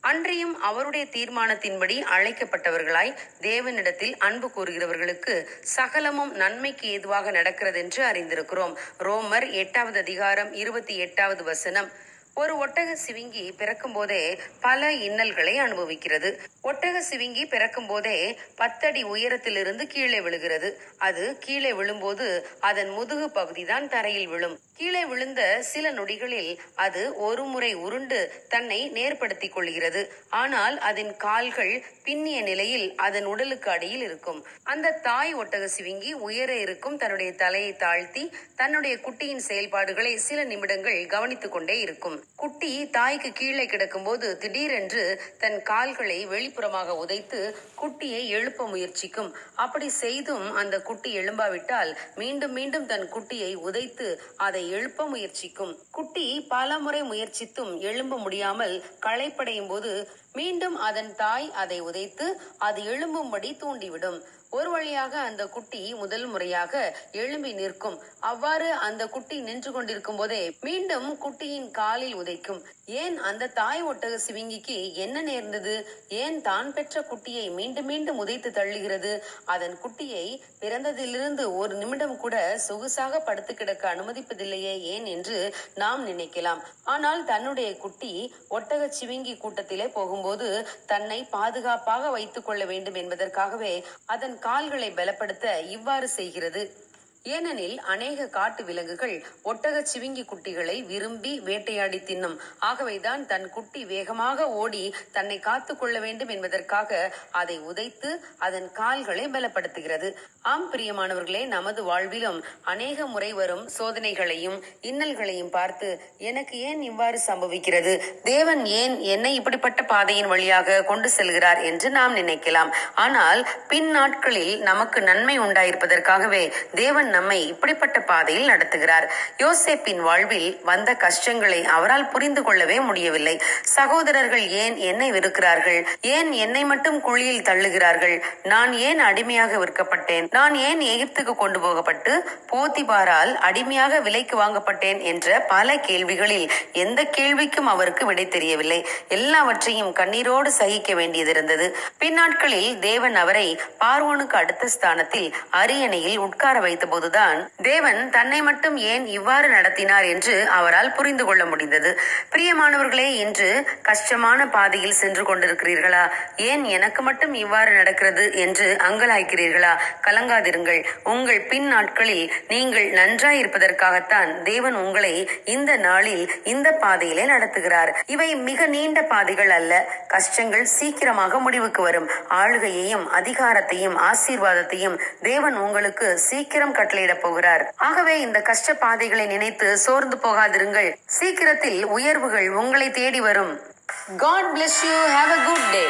அன்றியும் அவருடைய தீர்மானத்தின்படி அழைக்கப்பட்டவர்களாய் தேவனிடத்தில் அன்பு கூறுகிறவர்களுக்கு சகலமும் நன்மைக்கு ஏதுவாக நடக்கிறதென்று அறிந்திருக்கிறோம். ரோமர் எட்டாவது அதிகாரம் இருபத்தி எட்டாவது வசனம். ஒரு ஒட்டக சிவிங்கி பிறக்கும் போதே பல இன்னல்களை அனுபவிக்கிறது. ஒட்டக சிவிங்கி பிறக்கும் போதே பத்தடி உயரத்திலிருந்து கீழே விழுகிறது. அது கீழே விழும்போது அதன் முதுகு பகுதிதான் தரையில் விழும். கீழே விழுந்த சில நொடிகளில் அது ஒரு முறை உருண்டு தன்னை நேர்படுத்திக் கொள்கிறது. ஆனால் அதன் கால்கள் பின்னிய நிலையில் அதன் உடலுக்கு அடியில் இருக்கும். அந்த தாய் ஒட்டக சிவிங்கி உயர இருக்கும் தன்னுடைய தலையை தாழ்த்தி தன்னுடைய குட்டியின் செயல்பாடுகளை சில நிமிடங்கள் கவனித்துக் கொண்டே இருக்கும். குட்டி தாய்க்கு கீழே கிடக்கும்போது திடீரென்று தன் கால்களை வெளிப்புறமாக உதைத்து குட்டியை எழுப்ப முயற்சிக்கும். அப்படி செய்தும் அந்த குட்டி எழும்பாவிட்டால் மீண்டும் மீண்டும் தன் குட்டியை உதைத்து அதை எழுப்ப முயற்சிக்கும். குட்டி பல முறை முயற்சித்தும் எழும்ப முடியாமல் களைப்படையும் போது மீண்டும் அதன் தாய் அதை உதைத்து அது எழும்பும்படி தூண்டிவிடும். ஒரு வழியாக அந்த குட்டி முதல் முறையாக எழும்பி நிற்கும். அவ்வாறு அந்த குட்டி நின்று கொண்டிருக்கும் போதே மீண்டும் குட்டியின் காலில் உதைக்கும். ஏன் அந்த தாய் ஒட்டக சிவிங்கிக்கு என்ன நேர்ந்தது? ஏன் தான் பெற்ற குட்டியை மீண்டும் மீண்டும் உதைத்து தள்ளுகிறது? அதன் குட்டியை பிறந்ததிலிருந்து ஒரு நிமிடம் கூட சொகுசாக படுத்து கிடக்க அனுமதிப்பதில்லையே ஏன் என்று நாம் நினைக்கலாம். ஆனால் தன்னுடைய குட்டி ஒட்டக சிவிங்கி கூட்டத்திலே போகும் போகும்போது தன்னை பாதுகாப்பாக வைத்துக் கொள்ள வேண்டும் என்பதற்காகவே அதன் கால்களை பலப்படுத்த இவ்வாறு செய்கிறது. ஏனெனில் அநேக காட்டு விலங்குகள் ஒட்டக சிவிங்கி குட்டிகளை விரும்பி வேட்டையாடி தின்னும். ஆகவேதான் தன் குட்டி வேகமாக ஓடி தன்னை காத்து கொள்ள வேண்டும் என்பதற்காக அதை உதைத்து அதன் கால்களை பலப்படுத்துகிறது. ஆம் பிரியமானவர்களே நமது வாழ்விலும் அநேக முறை வரும் சோதனைகளையும் இன்னல்களையும் பார்த்து எனக்கு ஏன் இவ்வாறு சம்பவிக்கிறது? தேவன் ஏன் என்னை இப்படிப்பட்ட பாதையின் வழியாக கொண்டு செல்கிறார் என்று நாம் நினைக்கலாம். ஆனால் பின் நாட்களில் நமக்கு நன்மை உண்டாயிருப்பதற்காகவே தேவன் நம்மை இப்படிப்பட்ட பாதையில் நடத்துகிறார். யோசேப்பின் வாழ்வில் வந்த கஷ்டங்களை அவரால் புரிந்து கொள்ளவே முடியவில்லை. சகோதரர்கள் ஏன் என்னை வெறுக்கிறார்கள்? ஏன் என்னை மட்டும் குழியில் தள்ளுகிறார்கள்? நான் ஏன் அடிமையாக விற்கப்பட்டேன்? நான் ஏன் எகிப்துக்கு கொண்டு போகப்பட்டு போத்திபாரால் அடிமையாக விலைக்கு வாங்கப்பட்டேன் என்ற பல கேள்விகளில் எந்த கேள்விக்கும் அவருக்கு விடை தெரியவில்லை. எல்லாவற்றையும் கண்ணீரோடு சகிக்க வேண்டியதிருந்தது. பின்னாட்களில் தேவன் அவரை பார்வோனுக்கு அடுத்த ஸ்தானத்தில் அரியணையில் உட்கார வைத்த போதுதான். தேவன் தன்னை மட்டும் ஏன் இவ்வாறு நடத்தினார் என்று அவரால் புரிந்து கொள்ள முடிந்தது. பிரியமானவர்களே இன்று கஷ்டமான பாதையில் சென்று கொண்டிருக்கிறீர்களா? ஏன் எனக்கு மட்டும் இவ்வாறு நடக்கிறது என்று அங்கலாய்க்கிறீர்களா? கலங்காதிருங்கள். உங்கள் பின் நாட்களில் நீங்கள் நன்றாயிருப்பதற்காகத்தான் தேவன் உங்களை இந்த நாளில் இந்த பாதையிலே நடத்துகிறார். இவை மிக நீண்ட பாதைகள் அல்ல. கஷ்டங்கள் சீக்கிரமாக முடிவுக்கு வரும். ஆளுகையையும் அதிகாரத்தையும் ஆசீர்வாதத்தையும் தேவன் உங்களுக்கு சீக்கிரம் கற்று கட்டளையிடப் போகிறார். ஆகவே இந்த கஷ்ட பாதைகளை நினைத்து சோர்ந்து போகாதிருங்கள். சீக்கிரத்தில் உயர்வுகள் உங்களை தேடி வரும். God bless you have a good day